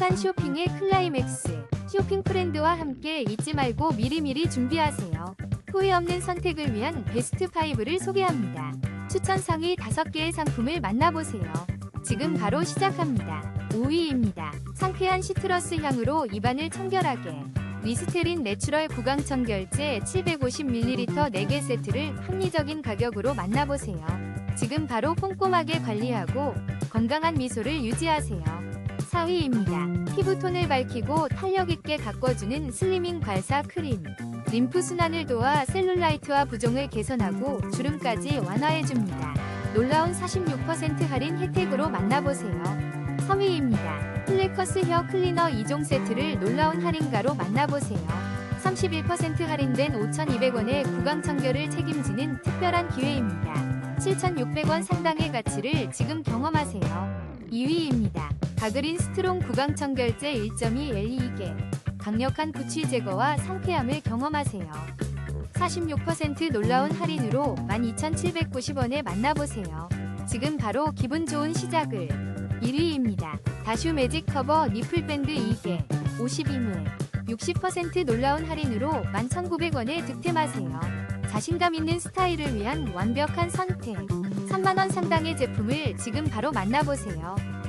행복한 쇼핑의 클라이맥스. 쇼핑 프렌드와 함께 잊지 말고 미리미리 준비하세요. 후회 없는 선택을 위한 베스트 5를 소개합니다. 추천 상위 5개의 상품을 만나보세요. 지금 바로 시작합니다. 5위입니다. 상쾌한 시트러스 향으로 입안을 청결하게. 리스테린 내추럴 구강 청결제 750ml 4개 세트를 합리적인 가격으로 만나보세요. 지금 바로 꼼꼼하게 관리하고 건강한 미소를 유지하세요. 4위입니다. 피부톤을 밝히고 탄력 있게 가꿔주는 슬리밍 발사 크림. 림프 순환을 도와 셀룰라이트와 부종을 개선하고 주름까지 완화해줍니다. 놀라운 46% 할인 혜택으로 만나보세요. 3위입니다. 플레커스 헤어 클리너 2종 세트를 놀라운 할인가로 만나보세요. 31% 할인된 5,200원의 구강 청결을 책임지는 특별한 기회입니다. 7,600원 상당의 가치를 지금 경험하세요. 2위입니다. 가그린 스트롱 구강 청 결제 1.2L 2개. 강력한 구취 제거와 상쾌함을 경험하세요. 46% 놀라운 할인으로 12,790원에 만나보세요. 지금 바로 기분 좋은 시작을. 1위입니다. 다슈 매직 커버 니플 밴드 2개 52물 60% 놀라운 할인으로 11,900원에 득템하세요. 자신감 있는 스타일을 위한 완벽한 선택. 3만원 상당의 제품을 지금 바로 만나보세요.